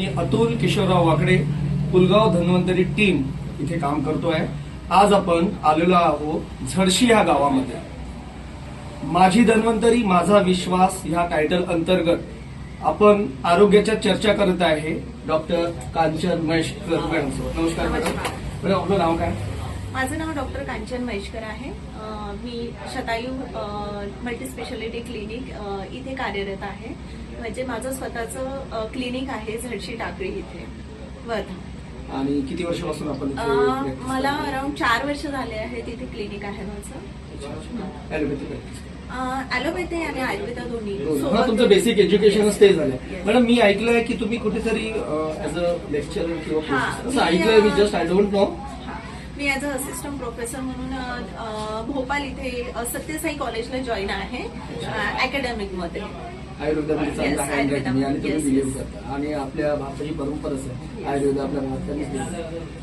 मी Atul Kishorrao Wakde Pulgaon Dhanvantari team इथे काम करतोय. आज आपण आलेलो आहोत झडशी ह्या गावामध्ये. माझी धन्वंतरी माझा विश्वास ह्या टायटल अंतर्गत आपण आरोग्याच्या चर्चा करत आहे डॉक्टर कांचन महेशकर मॅडम नमस्कार मॅडम. मॅडम आपलं नाव काय? माझं नाव डॉक्टर कांचन महेशकर आहे. मी शतायू मल्टी स्पेशालिटी क्लिनिक इथे कार्यरत आहे. म्हणजे माझं स्वतःचं क्लिनिक आहे झडशी टाकळी इथे वर्धा. आणि किती वर्षापासून आपण मला अराउंड चार वर्ष झाले आहे तिथे क्लिनिक आहे माझं. आणि आयुर्वेदा दोन्ही. तुमचं बेसिक एज्युकेशनच ते Yes. मॅडम मी ऐकलंय की तुम्ही कुठेतरी ऍज अ लेक्चरर किंवा ऐकलंय मी जस्ट आय डोंट नो. मी ॲज अ असिस्टंट प्रोफेसर म्हणून भोपाल इथे सत्यसाई कॉलेजला जॉईन आहे अकॅडमिकमध्ये. आयुर्वेदामध्ये चांगला Yes, हँड रायटिंग आणि आपल्या भारताची परंपराच आहे आयुर्वेद आपल्या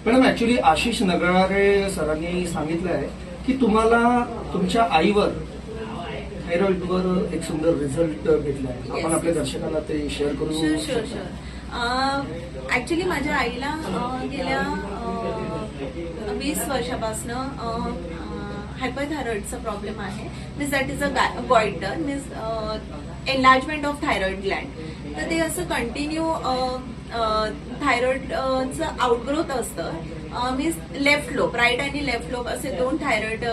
मॅडम ऍक्च्युली आशिष नगरारे सरांनी सांगितलं आहे की तुम्हाला तुमच्या आईवर थायरॉइडवर एक सुंदर रिझल्ट भेटला आहे. आपण. आपल्या दर्शकाला ते शेअर करू शकता? ऍक्च्युली माझ्या आईला गेल्या वीस वर्षापासनं हायपरथायरॉइडचा प्रॉब्लेम आहे. Means that is a goiter means enlargement of thyroid gland तर ते असं कंटिन्यू थायरॉइडचं आउटग्रोथ असतं. मीन्स लेफ्ट लोब राईट आणि लेफ्ट लोब असे दोन थायरॉइड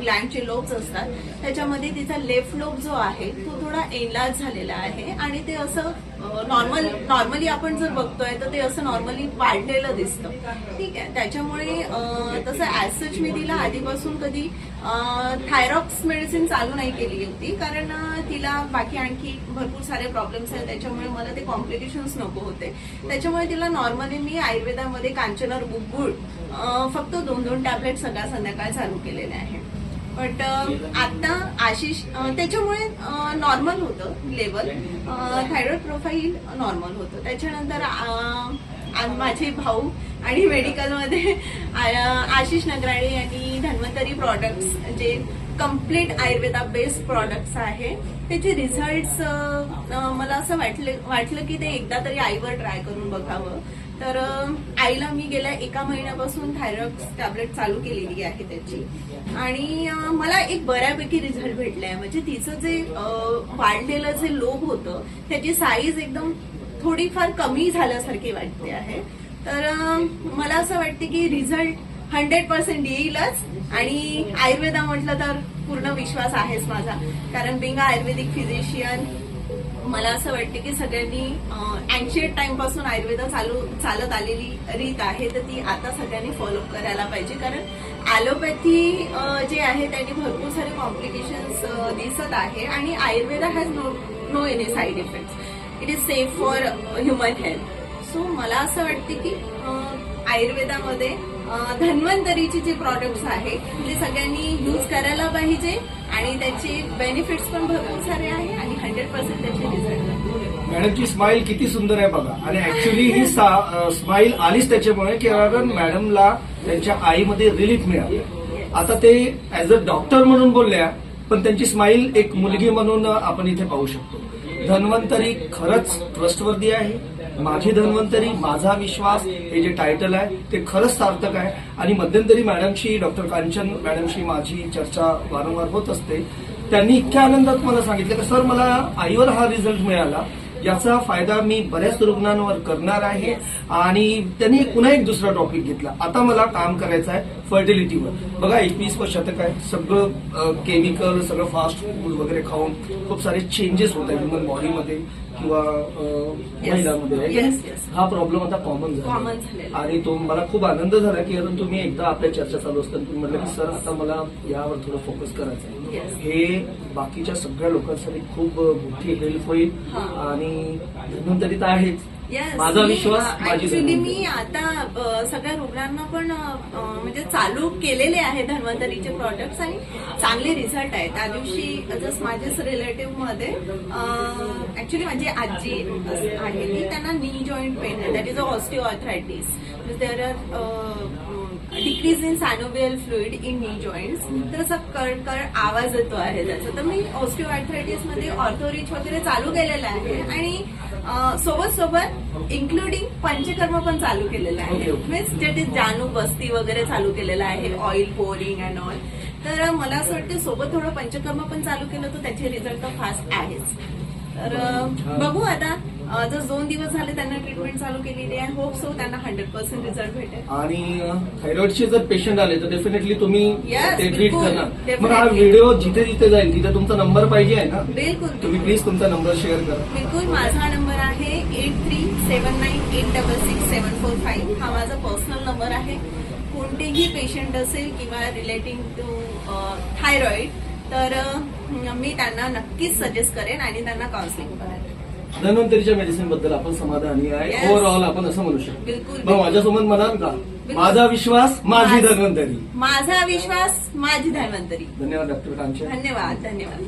ग्लँडचे लोब्स असतात. त्याच्यामध्ये तिचा लेफ्ट लोब जो आहे तो थोडा एनलाज झालेला आहे आणि ते असं नॉर्मल नॉर्मली आपण जर बघतोय तर ते असं नॉर्मली वाढलेलं दिसतं. ठीक आहे? त्याच्यामुळे तसं ॲज सच मी तिला आधीपासून कधी थायरॉक्स मेडिसिन चालू नाही केली होती. कारण तिला बाकी आणखी भरपूर सारे प्रॉब्लेम्स आहेत. त्याच्यामुळे मला ते कॉम्प्लिकेशन्स नको होते. त्याच्यामुळे तिला नॉर्मली मी आयुर्वेदामध्ये कांचनर गुगुळ अं, फक्त दोन दोन टॅबलेट सकाळ संध्याकाळ चालू केलेले आहे बट आता आशिष त्याच्यामुळे नॉर्मल होतं लेवल थायरॉइड प्रोफाईल नॉर्मल होतं. त्याच्यानंतर माझे भाऊ आणि मेडिकलमध्ये आशिष नगराळे यांनी धन्वंतरी प्रॉडक्ट्स जे कंप्लीट आयुर्वेदा बेस्ड प्रॉडक्ट्स आहे. त्याचे रिझल्ट मला असं वाटलं वाटलं की ते एकदा तरी आईवर ट्राय करून बघावं. तर आईला मी गेल्या एका महिन्यापासून थायरॉइड टॅबलेट चालू केलेली आहे त्याची. आणि मला एक बऱ्यापैकी रिझल्ट भेटलाय म्हणजे तिचं जे वाढलेलं जे लोभ होतं त्याची साईज एकदम थोडीफार कमी झाल्यासारखी वाटते आहे. तर मला असं वाटते की रिझल्ट हंड्रेड पर्सेंट येईलच. आणि आयुर्वेदा म्हटलं तर पूर्ण विश्वास आहेच माझा. कारण बिंग आयुर्वेदिक फिजिशियन मला असं वाटतं की सगळ्यांनी अँशियट टाइमपासून आयुर्वेदा आयुर्वेद चालू चालत आलेली रीत आहे तर ती आता सगळ्यांनी फॉलो करायला पाहिजे. कारण ॲलोपॅथी जे आहे त्यांनी भरपूर सारे कॉम्प्लिकेशन्स दिसत आहे. आणि Ayurveda has no no any side effects it is safe for human health so मला असं वाटते की आयुर्वेदामध्ये धन्वंतरीचे जे प्रॉडक्ट्स आहे ते सगळ्यांनी यूज करायला पाहिजे आणि त्याचे बेनिफिट्स पण भरपूर सारे आहे आणि हंड्रेड पर्सेंट त्याचे रिझल्ट मॅडमची स्माईल किती सुंदर आहे बघा. आणि ऍक्च्युली ही स्माईल आलीच त्याच्यामुळे की कारण मॅडमला त्यांच्या आईमध्ये रिलीफ मिळालं. आता ते ऍज अ डॉक्टर म्हणून बोलल्या पण त्यांची स्माईल एक मुलगी म्हणून आपण इथे पाहू शकतो. धन्वंतरी खरंच ट्रस्टवर्दी आहे. माझी धन्वंतरी माझा विश्वास हे जे टायटल आहे ते खरंच सार्थक आहे. आणि मध्यंतरी मॅडमशी डॉक्टर कांचन मॅडमशी माझी चर्चा वारंवार होत असते. त्यांनी इतक्या आनंदात मला सांगितलं की सर मला आईवर हा रिझल्ट मिळाला. याचा फायदा मी बऱ्याच रुग्णांवर करणार आहे. आणि त्यांनी पुन्हा एक दुसरा टॉपिक घेतला. आता मला काम करायचं आहे. फर्टिलिटीवर बघा एकवीस शतक आहे सगळं केमिकल सगळं फास्ट फूड वगैरे खाऊन खूप सारे चेंजेस होत आहेत ह्युमन बॉडीमध्ये किंवा. महिलांमध्ये. हा प्रॉब्लेम आता कॉमन झाला. आणि तो मला खूप आनंद झाला की कारण तुम्ही एकदा आपल्या चर्चा चालू असताना तुम्ही म्हटलं की सर आता मला यावर थोडं फोकस करायचं आहे. हे बाकीच्या सगळ्या लोकांसाठी खूप मोठी हेल्प होईल. आणि धन्वंतरी तर आहेच माझा विश्वास माझी ऍक्च्युली धन्वंतरी. मी आता अ, सगळ्या रुग्णांना पण अ, म्हणजे चालू केलेले आहे धन्वंतरीचे प्रॉडक्ट्स आणि चांगले रिझल्ट आहेत. त्या दिवशी जस्ट माझ्याच रिलेटिव्हमध्ये ऍक्च्युली माझी आजी आहे ती त्यांना नी जॉईंट पेन आहे. That is a osteoarthritis there decrease in synovial fluid in knee joints तर असा कळकळ आवाज येतो आहे त्याचा. तर मी ऑस्टिओआर्थरायटिसमध्ये ऑर्थोरिच वगैरे चालू केलेलं आहे आणि सोबत सोबत इन्क्लुडिंग पंचकर्म पण चालू केलेलं आहे. मीन्स जे ते जानू बस्ती वगैरे चालू केलेलं आहे ऑइल पोरिंग अँड ऑल तर मला असं वाटतं सोबत थोडं पंचकर्म पण चालू केलं तर त्याचे रिझल्ट तर फास्ट आहेच. तर बघू आता. जर दोन दिवस झाले त्यांना ट्रीटमेंट चालू केलेली आहे होप सो त्यांना हंड्रेड पर्सेंट रिझल्ट भेटेल. आणि थायरॉइडचे जर पेशंट आले तर डेफिनेटली तुम्ही Yes, ते ट्रीट बिलकुल. करणार. मग Definitely. हा व्हिडिओ जिथे जिथे जाईल तिथे तुमचा नंबर पाहिजे आहे ना? बिलकुल. तुम्ही प्लीज तुमचा नंबर शेअर करा. बिलकुल माझा नंबर आहे eight three seven nine eight double six seven four five हा माझा पर्सनल नंबर आहे. कोणतेही पेशंट असेल किंवा रिलेटिंग टू थायरॉइड तर अं, मी त्यांना नक्कीच सजेस्ट करेन आणि त्यांना काउन्सिलिंग करेन. धन्वंतरीच्या मेडिसिनबद्दल आपण समाधानी आहे. ओव्हरऑल आपण असं म्हणू शकतो. बिलकुल मग माझ्यासोबत म्हणाल का. माझा विश्वास माझी धन्वंतरी. माझा विश्वास माझी धन्वंतरी. धन्यवाद डॉक्टर कांचन. धन्यवाद धन्यवाद.